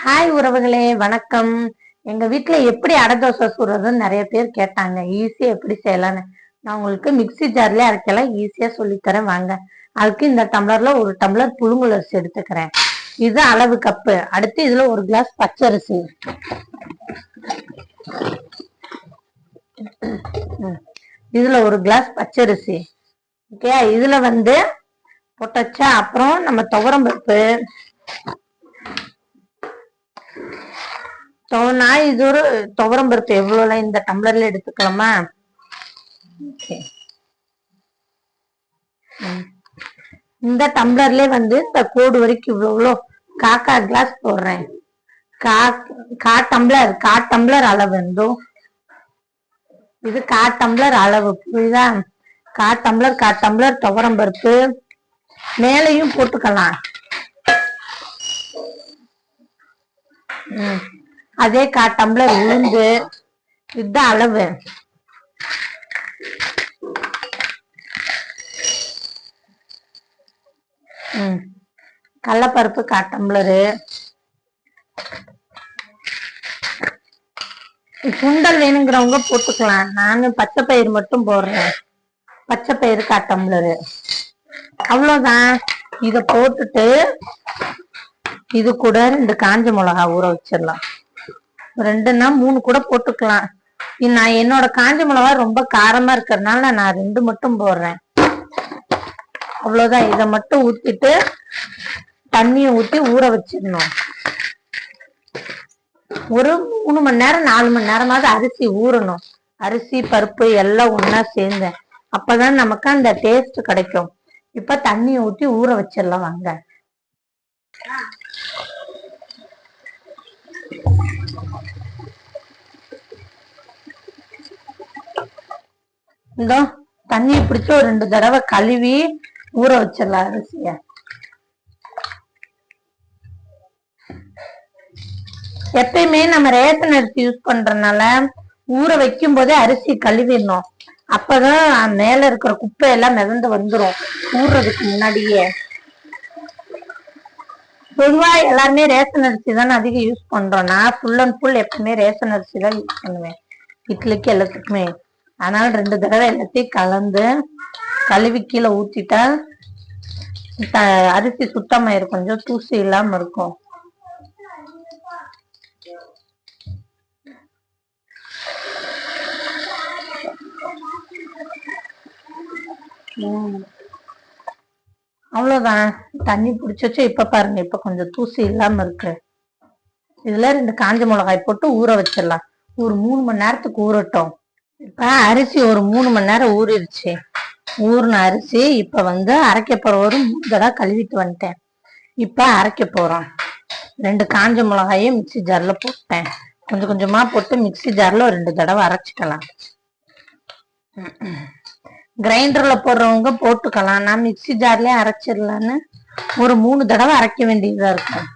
Hi உறவுகளே வணக்கம். எங்க வீட்டுல எப்படி அடை தோசை சுடுறதுன்னு நிறைய பேர் கேட்டாங்க. ஈஸியா எப்படி செய்யலாம்னு. நான் உங்களுக்கு மிக்ஸி ஜார்ல அரைக்கலாம். ஈஸியா சொல்லித்தரேன் வாங்க. அதுக்கு இந்த டம்ளர்ல ஒரு டம்ளர் புழுங்கல் அரிசி எடுத்துக்கிறேன். இது அளவு கப்பு அடுத்து இதுல ஒரு கிளாஸ் பச்சரிசி. இதுல ஒரு கிளாஸ் பச்சரிசி. ஓகே இதுல வந்து பொட்டச்சா அப்புறம் நம்ம துவரம் பருப்பு. நான் இது ஒரு துவரம் பருப்பு. எவ்வளவு இந்த டம்ளர்ல எடுத்துக்கலாமா. இந்த டம்ளர்ல வந்து இந்த கோடு வரைக்கும் இவ்வளவு இவ்வளோ காக்கா கிளாஸ் போடுறேன். கா கா டம்ளர் கா டம்ளர் அளவு இருந்தோ இது கா டம்ளர் அளவு புரியுதா? கா டம்ளர் கா டம்ளர் துவரம் பருப்பு. மேலையும் போட்டுக்கலாம். ம். அதே கா டம்ளர் உளுந்து. இதுதான் அளவு. ம். கடலப்பருப்பு கா டம்ளரு சுண்டல் வேணுங்கிறவங்க போட்டுக்கலாம். நானும் பச்சை பயிர் மட்டும் போடுறேன். பச்சை பயிறு கா டம்ளரு அவ்வளவுதான். இத போட்டுட்டு இது கூட ரெண்டு காஞ்ச மிளகா ஊற வச்சிடலாம். ரெண்டுன்னா மூணு கூட போட்டுக்கலாம். நான் என்னோட காஞ்ச மிளகா ரொம்ப காரமா இருக்கறதுனால நான் ரெண்டு மட்டும் போடுறேன். அவ்வளவுதான். இதை மட்டும் ஊத்திட்டு தண்ணியை ஊத்தி ஊற வச்சிடணும். ஒரு மூணு மணி நேரம் நாலு மணி நேரமாவது அரிசி ஊறணும். அரிசி பருப்பு எல்லாம் ஒன்னா சேர்ந்தேன் அப்பதான் நமக்கு அந்த டேஸ்ட் கிடைக்கும். இப்ப தண்ணியை ஊத்தி ஊற வச்சிடலாம் வாங்க. இதோ தண்ணியை பிடிச்சி ஒரு ரெண்டு தடவை கழுவி ஊற வச்சிடலாம் அரிசிய. எப்பயுமே நம்ம ரேஷன் அரிசி யூஸ் பண்றதுனால ஊற வைக்கும் போதே அரிசி கழுவிடணும். அப்பதான் மேல இருக்கிற குப்பை எல்லாம் மிதந்து வந்துரும். ஊறுறதுக்கு முன்னாடியே. பொதுவா எல்லாருமே ரேஷன் அரிசி தானே அதிகம் யூஸ் பண்றோம் நான் ஃபுல் அண்ட் ஃபுல் எப்பவுமே ரேஷன் அரிசி தான் யூஸ் பண்ணுவேன். இட்லிக்கு எல்லாத்துக்குமே. அதனால ரெண்டு தடவை எல்லாத்தையும் கலந்து கழுவி கீழே ஊத்திட்டா அரிசி சுத்தமாயிரும் கொஞ்சம் தூசி இல்லாம இருக்கும். உம். அவ்வளோதான் தண்ணி பிடிச்சிச்சு இப்போ பாருங்க இப்போ கொஞ்சம் தூசி இல்லாமல் இருக்கு. இதில் ரெண்டு காஞ்ச மிளகாய் போட்டு ஊற வச்சிடலாம். ஒரு மூணு மணி நேரத்துக்கு ஊறட்டும். இப்போ அரிசி ஒரு மூணு மணி நேரம் ஊறிடுச்சு. ஊறின அரிசி இப்போ வந்து அரைக்க போகிற ஒரு மூணு தடவை கழுவிட்டு வந்துட்டேன். இப்போ அரைக்க போகிறோம் ரெண்டு காஞ்ச மிளகாயும் மிக்ஸி ஜாரில் போட்டேன். கொஞ்சம் கொஞ்சமாக போட்டு மிக்ஸி ஜாரில் ஒரு ரெண்டு தடவை அரைச்சிக்கலாம். கிரைண்டர்ல போடுறவங்க போட்டுக்கலாம். நான் மிக்ஸி ஜார்லயே அரைச்சிடலான்னு ஒரு மூணு தடவை அரைக்க வேண்டியதா இருக்கும்.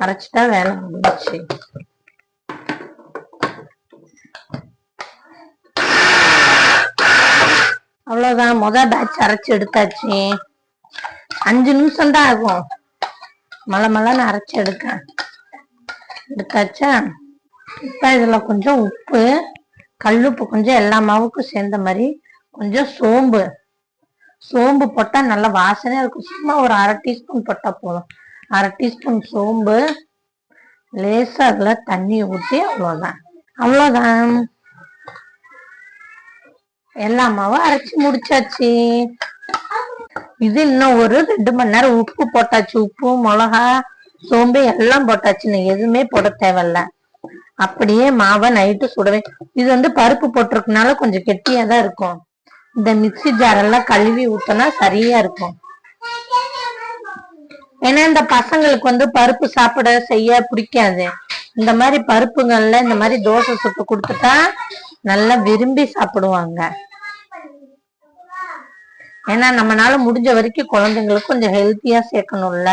அரைச்சிட்டா வேலை முடிஞ்சுச்சு. அவ்வளவுதான். முத பேட்ச் அரைச்சு எடுத்தாச்சு. அஞ்சு நிமிஷம் தான் ஆகும். மலை மலைன்னு அரைச்சு எடுக்க. எடுத்தாச்சா? இப்ப இதுல கொஞ்சம் உப்பு கல்லுப்பு கொஞ்சம் எல்லா மாவுக்கும் சேர்ந்த மாதிரி கொஞ்சம் சோம்பு. சோம்பு போட்டா நல்ல வாசனையா இருக்கும். சும்மா ஒரு அரை டீஸ்பூன் போட்டா போதும். அரை டீஸ்பூன் சோம்பு லேசா அதுல தண்ணி ஊற்றி அவ்வளோதான் அவ்வளோதான் எல்லா மாவும் அரைச்சி முடிச்சாச்சு. இது இன்னும் ஒரு ரெண்டு மணி நேரம் உப்பு போட்டாச்சு. உப்பு மிளகா சோம்பு எல்லாம் போட்டாச்சு. எதுவுமே போட தேவையில்ல. அப்படியே மாவை நைட்டு சுடவே இது வந்து பருப்பு போட்டிருக்கனால கொஞ்சம் கெட்டியா தான் இருக்கும். இந்த மிக்ஸி ஜார் எல்லாம் கழுவி ஊத்தினா சரியா இருக்கும். ஏன்னா இந்த பசங்களுக்கு வந்து பருப்பு சாப்பிட செய்ய பிடிக்காது. இந்த மாதிரி பருப்புங்கள்ல இந்த மாதிரி தோசை சுட்டு கொடுத்துட்டா நல்லா விரும்பி சாப்பிடுவாங்க. ஏன்னா நம்மனால முடிஞ்ச வரைக்கும் குழந்தைங்களுக்கு கொஞ்சம் ஹெல்த்தியா சேர்க்கணும்ல.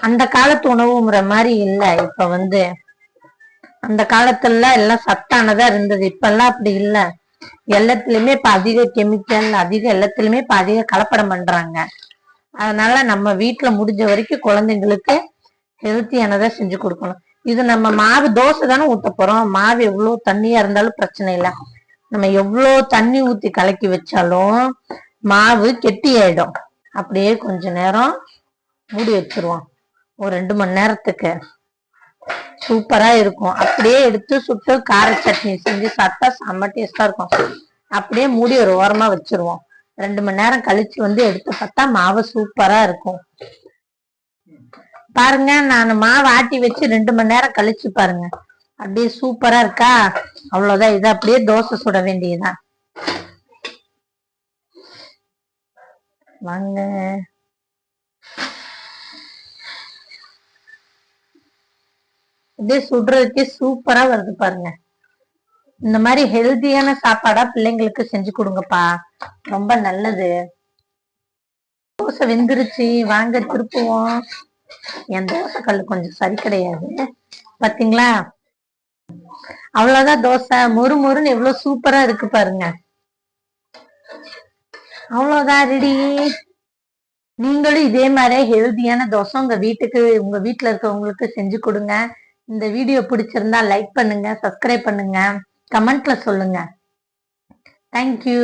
அந்த காலத்து உணவு முறை மாதிரி இல்ல இப்ப வந்து. அந்த காலத்துல எல்லாம் சத்தானதா இருந்தது. இப்ப எல்லாம் அப்படி இல்ல. எல்லாத்துலயுமே இப்ப அதிக கெமிக்கல் அதிக எல்லாத்துலயுமே இப்ப அதிக கலப்படம் பண்றாங்க. அதனால நம்ம வீட்டுல முடிஞ்ச வரைக்கும் குழந்தைங்களுக்கு ஹெல்த்தியானதா செஞ்சு கொடுக்கணும். இது நம்ம மாவு தோசை தானே ஊத்த போறோம். மாவு எவ்வளவு தண்ணியா இருந்தாலும் பிரச்சனை இல்லை. நம்ம எவ்வளவு தண்ணி ஊத்தி கலக்கி வச்சாலும் மாவு கெட்டி ஆயிடும் அப்படியே கொஞ்ச நேரம் மூடி வச்சிருவோம். ஒரு ரெண்டு மணி நேரத்துக்கு. சூப்பரா இருக்கும். அப்படியே எடுத்து சுட்டு கார சட்னி செஞ்சு சாப்பிட்டா செம்ம டேஸ்டா இருக்கும். அப்படியே மூடி ஒரு ஓரமா வச்சிருவோம். ரெண்டு மணி நேரம் கழிச்சு வந்து எடுத்து பார்த்தா மாவு சூப்பரா இருக்கும். பாருங்க நான் மாவு ஆட்டி வச்சு ரெண்டு மணி நேரம் கழிச்சு பாருங்க. அப்படியே சூப்பரா இருக்கா? அவ்வளவுதான். இது அப்படியே தோசை சுட வேண்டியதுதான். வாங்க. அப்படியே சுடுறதுக்கே சூப்பரா வருது பாருங்க. இந்த மாதிரி ஹெல்தியான சாப்பாடா பிள்ளைங்களுக்கு செஞ்சு கொடுங்கப்பா. ரொம்ப நல்லது. தோசை வெந்துருச்சு. வாங்க திருப்புவோம். என் தோசை கல் கொஞ்சம் சரி கிடையாது. பாத்தீங்களா? அவ்வளவுதான் தோசை. மொறு மொறுன்னு எவ்வளவு சூப்பரா இருக்கு பாருங்க. அவ்வளவுதான் ரெடி. நீங்களும் இதே மாதிரி ஹெல்தியான தோசை உங்க வீட்டுக்கு உங்க வீட்டுல இருக்கவங்களுக்கு செஞ்சு கொடுங்க. இந்த வீடியோ பிடிச்சிருந்தா லைக் பண்ணுங்க சப்ஸ்கிரைப் பண்ணுங்க கமெண்ட்ல சொல்லுங்க. தேங்க்யூ